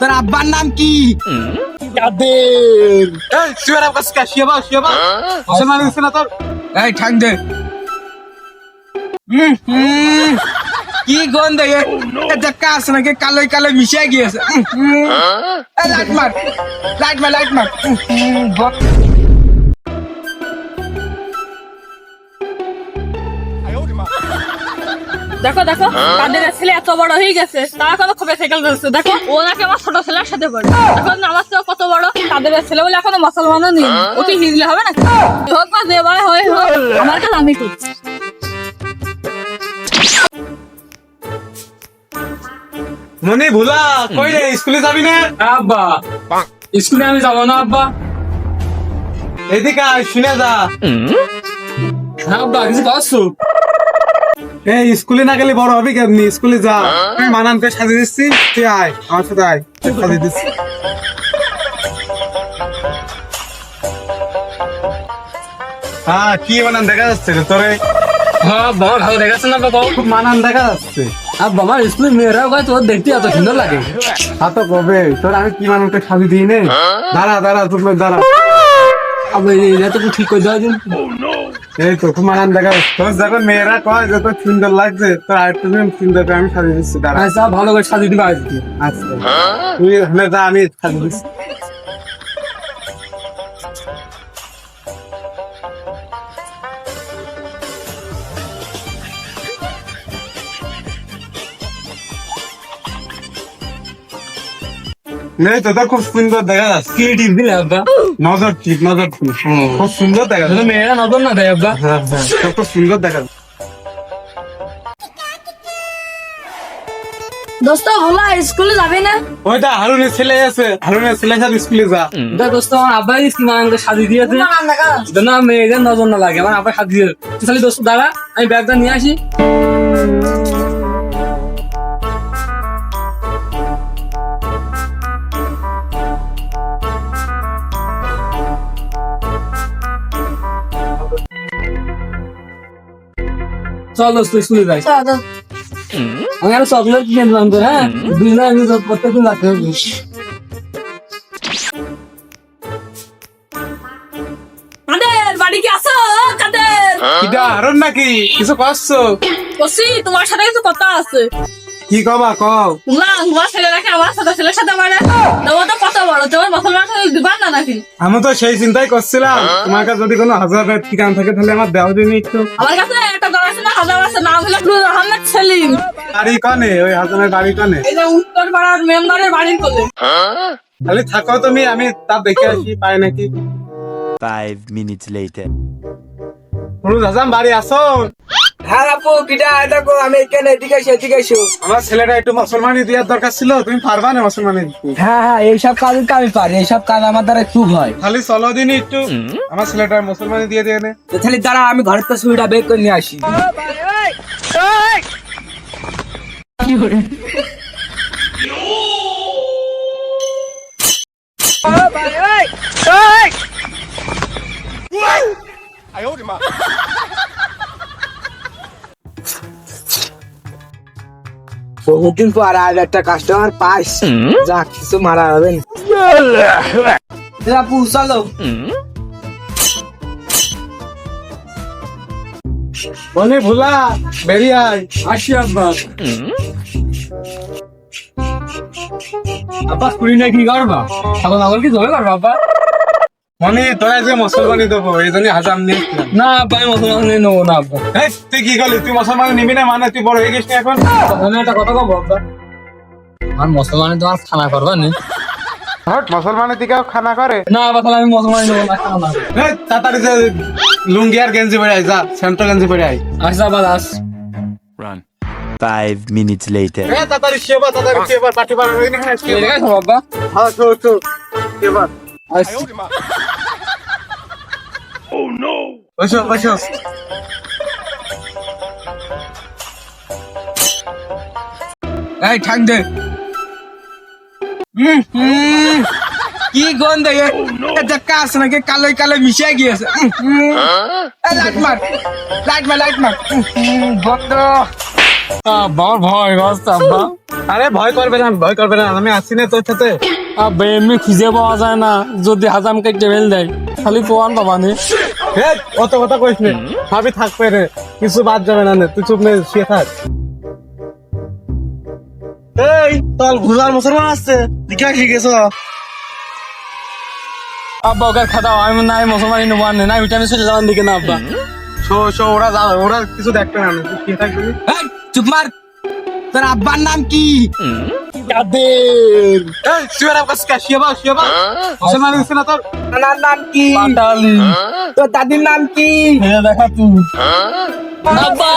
তোর আব্বার নাম কি? কাদের? এই শিবার আব্বা কা শিবা শিবা মুসলমান হইছে না তোর? এই ঠাক দে। কি গন্ধ এ এটা কাজ নাকি? কালোই কালোই মিশে গিয়েছে। লাইট মার লাইট মার লাইট মার। দেখো দেখো তাদের ছেলে এত বড় হয়ে গেছে তারা কত খোপে সাইকেল ধরছে দেখো। ও নাকি আমার ছোট ছেলের সাথে পড়ে। এখন আমার চেয়েও কত বড়? তাদের ছেলে বলে এখনও মুসলমানও নেই। ওকে হিজলে হবে না হোক বা যে বড় হয়ে হোক আমার কাছে আমি করছি মনে ভুলা কই রে? স্কুলে যাবি না? আব্বা স্কুলে আমি যাব না আব্বা। এদিকে আয়, শুনে যা। হ্যাঁ আব্বা কিছু পাচ্ছো এই স্কুলে না গেলে বড় হবি কেমনি? স্কুলে যা। আমি মানানকে সাজিয়ে দিচ্ছি তুই আয় আমার সাথে আয়। সাজিয়ে দিচ্ছি। হ্যাঁ কি মানান দেখা যাচ্ছে রে তোরে? হ্যাঁ আব্বা ভালো দেখাচ্ছে না বাবা? খুব মানান দেখা যাচ্ছে। স্কুলের মেয়েরাও গায়ে তোর দেখতে এত সুন্দর লাগে। কবে তোর আমি কি মানানকে সাজিয়ে দিই নে? দাঁড়া দাঁড়া তুমি দাঁড়া। আব্বা এটা তো ঠিক করে দেওয়া এই তো খুব মানান দেখা তোর যখন মেয়েরা কয় যে তোর সুন্দর লাগছে তো আর তুমি সুন্দর করে আমি সাজিয়ে দিচ্ছি দাঁড়া। আচ্ছা ভালো করে সাজিয়ে দিবা আজকে। আচ্ছা। তুই হলে আমি সাজিয়ে দিচ্ছি। নেই তো খুব সুন্দর দেখা যাচ্ছে। কি টিপ দিলে আব্বা? নজর ঠিক নজর ঠিক। খুব সুন্দর দেখা যাচ্ছে। মেয়েরা নজর না দেয় আব্বা। হ্যাঁ হ্যাঁ খুব সুন্দর দেখা যাচ্ছে। দোস্ত হলা স্কুলে যাবে না? ওইটা হারুনের ছেলে আছে। হারুনের ছেলে সাথে স্কুলে যা। দেখ দোস্ত আমার আব্বা কি সাজিয়ে দিয়েছে। যেন মেয়েদের নজর না লাগে আমার আব্বা সাজিয়ে তুই খালি দোস্ত দাঁড়া আমি ব্যাগটা নিয়ে আসি। চল দোস্ত স্কুলে যাই। আমি আর চকলেট কিনে দিলাম তো হ্যাঁ? দুজনে আমি প্রত্যেকদিন রাখতে হবে। বাড়ি কি আসো কাদের? এটা হারুন নাকি? কিছু করছ? কসি তোমার সাথে কিছু কথা আছে। কি কবা কও? না তোমার ছেলে নাকি আমার সাথে ছেলের সাথে তোমার তো কত বড় তোমার মুসলমান দিবা না নাকি? আমি তো সেই চিন্তাই করছিলাম। তোমার কাছে যদি কোনো হাজার ঠিকানা থাকে তাহলে আমার দেওয়া দিন একটু আমার কাছে আছে না হাজার আছে নাম হলো আব্দুল রহমান সেলিম বাড়ি কনে ওই হাজারের বাড়ি কনে। এই উত্তর পাড়ার মেম্বারের বাড়ির কোলে। খালি থাকো তুমি আমি তা দেখে আসি পাই নাকি। Five minutes later. হলুদ হাসান বাড়ি আসো। হ্যাঁ আপু কিটা দেখো আমি এখানে এদিকে এসো এদিকে এসো আমার ছেলেটা একটু মুসলমানি দেওয়ার দরকার ছিল তুমি পারবা না মুসলমানি? হ্যাঁ হ্যাঁ এইসব কাজ তো আমি পারি এইসব কাজ আমার দ্বারা খুব হয়। খালি চলো দিনই একটু। আমার ছেলেটা মুসলমানি দিয়ে দিয়ে নে। তো তাহলে দাঁড়া আমি ঘরের তো সুবিধা বের করে নিয়ে আসি। বহুদিন পর আর একটা কাস্টমার পাইস। যা কিছু মারা আপু চলো ভোলা বেরিয়ে আয়। আসি আব্বা আব্বা স্কুলে না কি করবা এখন আমার কি ধরে করবা আব্বা মনে তোরা যে মুসলমানি দেবো এই জন্য হাজার এসছিলাম। না আমি মুসলমান নেব না আব্বা এই, তুই কি করলি? তুই মুসলমানি নিবি না? মানে তুই বড় হয়ে গেছিস এখন? আমি একটা কথা কব আব্বা আমার মুসলমানে তো আর খানা করবা নি? হট মুসলমানের দিকেও খানা করে। না আব্বা তাহলে আমি মুসলমান নেব না খানা না। এই, তাড়াতাড়ি যে লুঙ্গি আর গেঞ্জি পরে আয় যা সেন্টার গেঞ্জি পরে আয়। আসা আব্বা আস। Run. Five minutes later. এ তাড়াতাড়ি শেবা তাড়াতাড়ি শেবা পাটি পাড়া হয়ে না ঠিক আছে আব্বা হ্যাঁ চো no! Watch out, watch out! এই ঠাক দে। কি গন্ধ এ এটা কাজ নাকি কালোই কালো মিশে গিয়েছে লাইট মার লাইট মার লাইট মার উম, ভয় বাঁচতে আব্বা আরে ভয় করবে না ভয় করবে না আমি আসছি না তোর সাথে। আব্বা এমনি খুঁজে পাওয়া যায় না যদি হাজামকে টেবিল দেয় খালি প্রমাণ পাবা নে। হে অত কথা কইস নে সবই থাকবে রে কিছু বাদ যাবে না তুই চুপ নে শুয়ে থাক। এই তোর ভুলার মুসলমান আসছে দিকে শিখেছ আব্বা ওকে খাতাও আমি নাই মুসলমানি নেব আর নাই ভিটামিন চলে যাওয়ার দিকে না আব্বা। শো শো ওরা ওরা কিছু দেখবে না তুই শুয়ে থাকবি এই, চুপ মার তোর আব্বার নাম কি কাদের এই শুয়ে রাখ কাছে শুয়ে বা শুয়ে বা মুসলমান হইছে না তোর নানার নাম কি পাটালি তোর দাদির নাম কি দেখা তুই আব্বা